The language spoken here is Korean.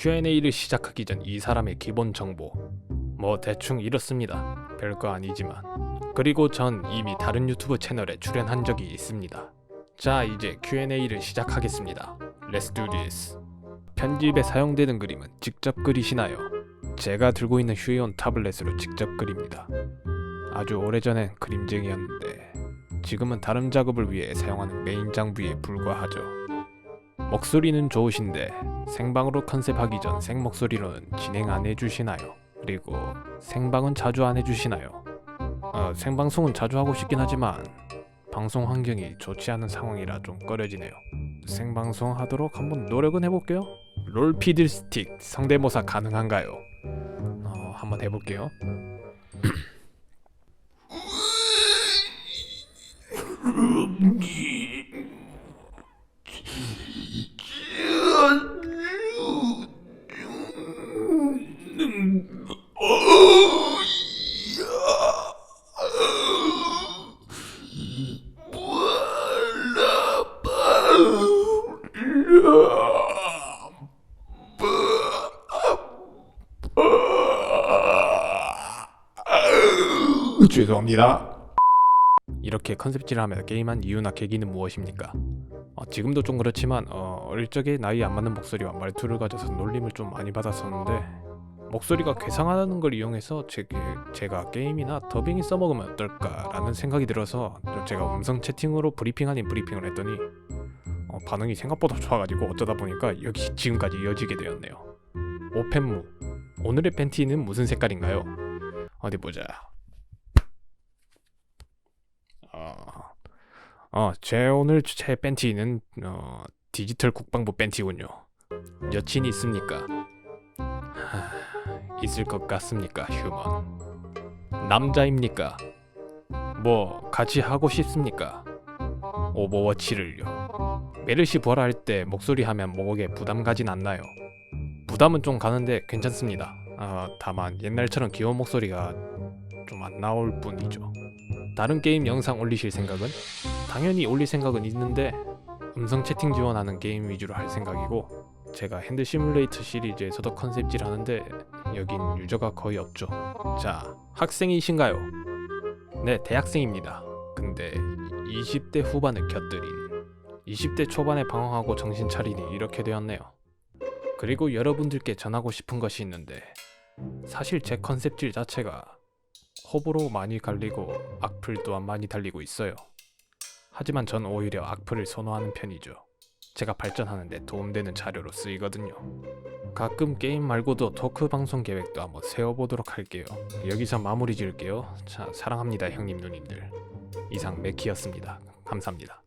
Q&A를 시작하기 전 이 사람의 기본 정보 뭐 대충 이렇습니다. 별거 아니지만 그리고 전 이미 다른 유튜브 채널에 출연한 적이 있습니다. 자 이제 Q&A를 시작하겠습니다. Let's do this. 편집에 사용되는 그림은 직접 그리시나요? 제가 들고 있는 휴대용 타블렛으로 직접 그립니다. 아주 오래전엔 그림쟁이였는데 지금은 다른 작업을 위해 사용하는 메인 장비에 불과하죠. 목소리는 좋으신데 생방으로 컨셉하기 전 생목소리로는 진행 안 해주시나요? 그리고 생방은 자주 안 해주시나요? 어, 생방송은 자주 하고 싶긴 하지만 방송 환경이 좋지 않은 상황이라 좀 꺼려지네요. 생방송 하도록 한번 노력은 해볼게요. 롤피들 스틱 성대모사 가능한가요? 어, 한번 해볼게요. 죄송합니다. 이렇게 컨셉질하며 게임한 이유나 계기는 무엇입니까? 어, 지금도 좀 그렇지만 어, 어릴 적에 나이 안 맞는 목소리와 말투를 가져서 놀림을 좀 많이 받았었는데 목소리가 괴상하다는 걸 이용해서 제, 제가 게임이나 더빙이 써먹으면 어떨까라는 생각이 들어서 제가 음성 채팅으로 브리핑 아닌 브리핑을 했더니 어, 반응이 생각보다 좋아가지고 어쩌다 보니까 여기 지금까지 이어지게 되었네요. 오펜무 오늘의 팬티는 무슨 색깔인가요? 어디 보자. 어, 어, 제 오늘 제 팬티는 어, 디지털 국방부 팬티군요. 여친이 있습니까? 하, 있을 것 같습니까, 휴먼? 남자입니까? 뭐 같이 하고 싶습니까? 오버워치를요. 메르시 부활 할 때 목소리 하면 목에 부담 가진 않나요? 부담은 좀 가는데 괜찮습니다. 아, 다만 옛날처럼 귀여운 목소리가 좀 안 나올 뿐이죠. 다른 게임 영상 올리실 생각은? 당연히 올릴 생각은 있는데 음성 채팅 지원하는 게임 위주로 할 생각이고 제가 핸드 시뮬레이터 시리즈에서도 컨셉질 하는데 여긴 유저가 거의 없죠. 자, 학생이신가요? 네, 대학생입니다. 근데 20대 후반을 곁들인 20대 초반에 방황하고 정신 차리니 이렇게 되었네요. 그리고 여러분들께 전하고 싶은 것이 있는데 사실 제 컨셉질 자체가 호불호 많이 갈리고 악플 또한 많이 달리고 있어요. 하지만 전 오히려 악플을 선호하는 편이죠. 제가 발전하는데 도움되는 자료로 쓰이거든요. 가끔 게임 말고도 토크 방송 계획도 한번 세워보도록 할게요. 여기서 마무리 지을게요. 자, 사랑합니다 형님 누님들. 이상 맥키였습니다. 감사합니다.